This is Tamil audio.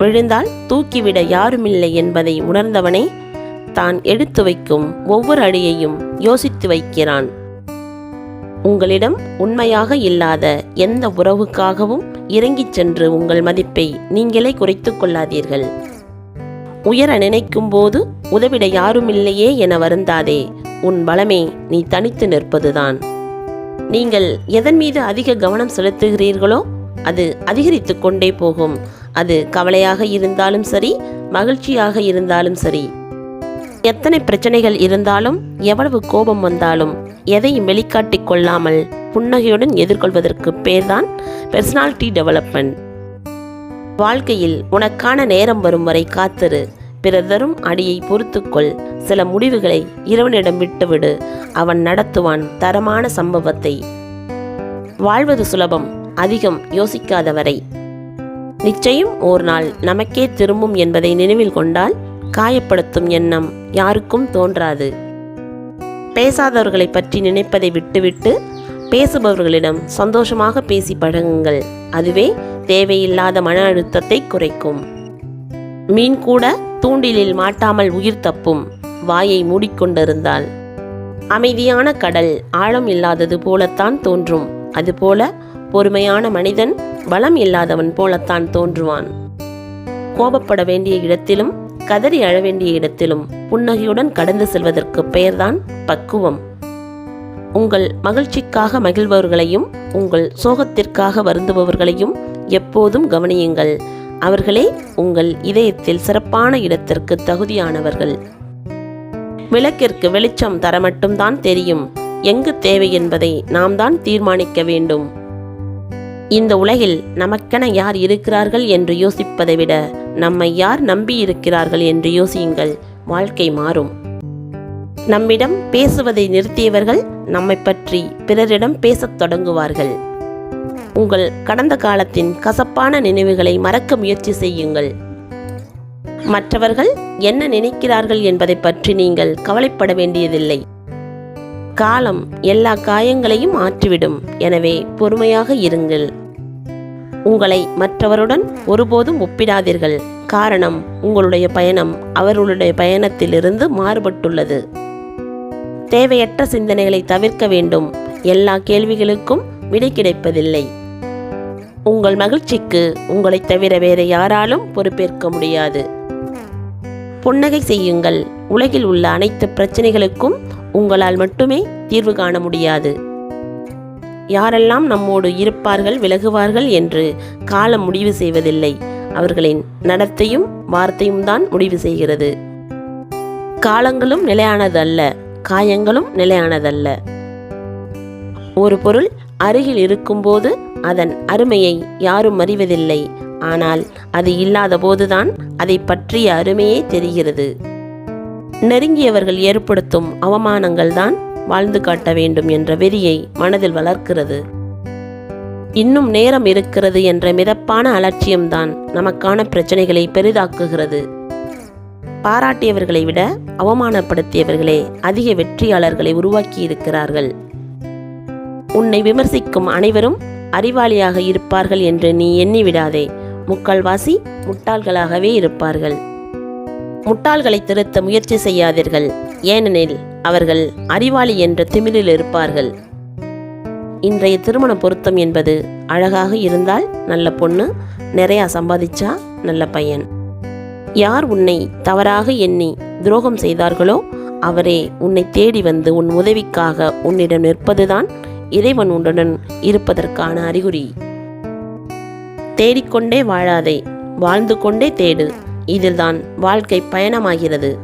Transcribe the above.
விழுந்தால் தூக்கிவிட யாருமில்லை என்பதை உணர்ந்தவனே தான் எடுத்து வைக்கும் ஒவ்வொரு அடியையும் யோசித்து வைக்கிறான். உங்களிடம் உண்மையாக இல்லாத எந்த உறவுக்காகவும் இறங்கிச் சென்று உங்கள் மதிப்பை நீங்களே குறைத்து கொள்ளாதீர்கள். உயர நினைக்கும் போது உதவிட யாருமில்லையே என வருந்தாதே உன் பலமே நீ தனித்து நிற்பதுதான். நீங்கள் எதன் மீது அதிக கவனம் செலுத்துகிறீர்களோ அது அதிகரித்து கொண்டே போகும். அது கவலையாக இருந்தாலும் சரி மகிழ்ச்சியாக இருந்தாலும் சரி. எத்தனை பிரச்சனைகள் இருந்தாலும் எவ்வளவு கோபம் வந்தாலும் எதையும் வெளிக்காட்டி கொள்ளாமல் புன்னகையுடன் எதிர்கொள்வதற்கு பேர்தான் பெர்சனாலிட்டி டெவலப்மெண்ட் வாழ்க்கையில் உனக்கான நேரம் வரும் வரை காத்திரு. பிறர் தரும் அடியை பொறுத்துக்கொள். சில முடிவுகளை இறைவனிடம் விட்டுவிடு. அவன் நடத்துவான் தரமான சம்பவத்தை. வாழ்வது சுலபம் அதிகம் யோசிக்காதவரை. நிச்சயம் ஒரு நாள் நமக்கே திரும்பும் என்பதை நினைவில் கொண்டால் காயப்படுத்தும் எண்ணம் யாருக்கும் தோன்றாது. பேசாதவர்களை பற்றி நினைப்பதை விட்டுவிட்டு பேசுபவர்களிடம் சந்தோஷமாக பேசி பழகுங்கள். அதுவே தேவையில்லாத மன அழுத்தத்தை குறைக்கும். மீன் கூட தூண்டிலில் மாட்டாமல் உயிர் தப்பும் வாயை மூடிக்கொண்டிருந்தால். அமைதியான கடல் ஆழம் இல்லாதது போலத்தான் தோன்றும். அதுபோல பொறுமையான மனிதன் பலம் இல்லாதவன் போலத்தான் தோன்றுவான். கோபப்பட வேண்டிய இடத்திலும் கதறி அழ வேண்டிய இடத்திலும் புன்னகையுடன் கடந்து செல்வதற்கு பெயர்தான் பக்குவம். உங்கள் மகிழ்ச்சிக்காக மகிழ்பவர்களையும் உங்கள் சோகத்திற்காக வருந்துபவர்களையும் எப்போதும் கவனியுங்கள். அவர்களே உங்கள் இதயத்தில் சிறப்பான இடத்திற்கு தகுதியானவர்கள். விளக்கிற்கு வெளிச்சம் தர மட்டும்தான் தெரியும். எங்கு தேவை என்பதை நாம் தான் தீர்மானிக்க வேண்டும். இந்த உலகில் நமக்கென யார் இருக்கிறார்கள் என்று யோசிப்பதை விட நம்மை யார் நம்பி இருக்கிறார்கள் என்று யோசியுங்கள். வாழ்க்கை மாறும். நம்மிடம் பேசுவதை நிறுத்தியவர்கள் நம்மை பற்றி பிறரிடம் பேசத் தொடங்குவார்கள். உங்கள் கடந்த காலத்தின் கசப்பான நினைவுகளை மறக்க முயற்சி செய்யுங்கள். மற்றவர்கள் என்ன நினைக்கிறார்கள் என்பதை பற்றி நீங்கள் கவலைப்பட வேண்டியதில்லை. காலம் எல்லா காயங்களையும் ஆற்றிவிடும். எனவே பொறுமையாக இருங்கள். உங்களை மற்றவருடன் ஒருபோதும் ஒப்பிடாதீர்கள். காரணம் உங்களுடைய பயணம் அவர்களுடைய பயணத்திலிருந்து மாறுபட்டுள்ளது. தேவையற்ற சிந்தனைகளை தவிர்க்க வேண்டும். எல்லா கேள்விகளுக்கும் விடை கிடைப்பதில்லை. உங்கள் மகிழ்ச்சிக்கு உங்களைத் தவிர வேறு யாராலும் பொறுப்பேற்க முடியாது. புன்னகை செய்யுங்கள். உலகில் உள்ள அனைத்து பிரச்சனைகளுக்கும் உங்களால் மட்டுமே தீர்வு காண முடியாது. யாரெல்லாம் நம்மோடு இருப்பார்கள் விலகுவார்கள் என்று காலம் முடிவு செய்வதில்லை. அவர்களின் நடத்தையும் வார்த்தையும் தான் முடிவு செய்கிறது. காலங்களும் நிலையானதல்ல காயங்களும் நிலையானதல்ல. ஒரு பொருள் அருகில் இருக்கும்போது அதன் அருமையை யாரும் அறிவதில்லை. ஆனால் அது இல்லாத போதுதான் அதை பற்றிய அருமையே தெரிகிறது. நெருங்கியவர்கள் ஏற்படுத்தும் அவமானங்கள் தான் வாழ்ந்து காட்ட வேண்டும் என்ற வெறியை மனதில் வளர்க்கிறது. இன்னும் நேரம் இருக்கிறது என்ற மிதப்பான அலட்சியம்தான் நமக்கான பிரச்சனைகளை பெரிதாக்குகிறது. பாராட்டியவர்களை விட அவமானப்படுத்தியவர்களே அதிக வெற்றியாளர்களை உருவாக்கி இருக்கிறார்கள் உன்னை விமர்சிக்கும் அனைவரும் அறிவாளியாக இருப்பார்கள் என்று நீ எண்ணி விடாதே முக்கால்வாசி முட்டாள்களாகவே இருப்பார்கள். முட்டாள்களை திருத்த முயற்சி செய்யாதீர்கள். ஏனெனில் அவர்கள் அறிவாளி என்ற திமிலில் இருப்பார்கள். இன்றைய திருமண பொருத்தம் என்பது அழகாக இருந்தால் நல்ல பொண்ணு நிறையா சம்பாதிச்சா நல்ல பையன். யார் உன்னை தவறாக எண்ணி துரோகம் செய்தார்களோ அவரே உன்னை தேடி வந்து உன் உதவிக்காக உன்னிடம் நிற்பதுதான் இறைவன் உன்னுடன் இருப்பதற்கான அறிகுறி. தேடிக்கொண்டே வாழாதே வாழ்ந்து கொண்டே தேடு. இதில்தான் வாழ்க்கை பயணமாகிறது.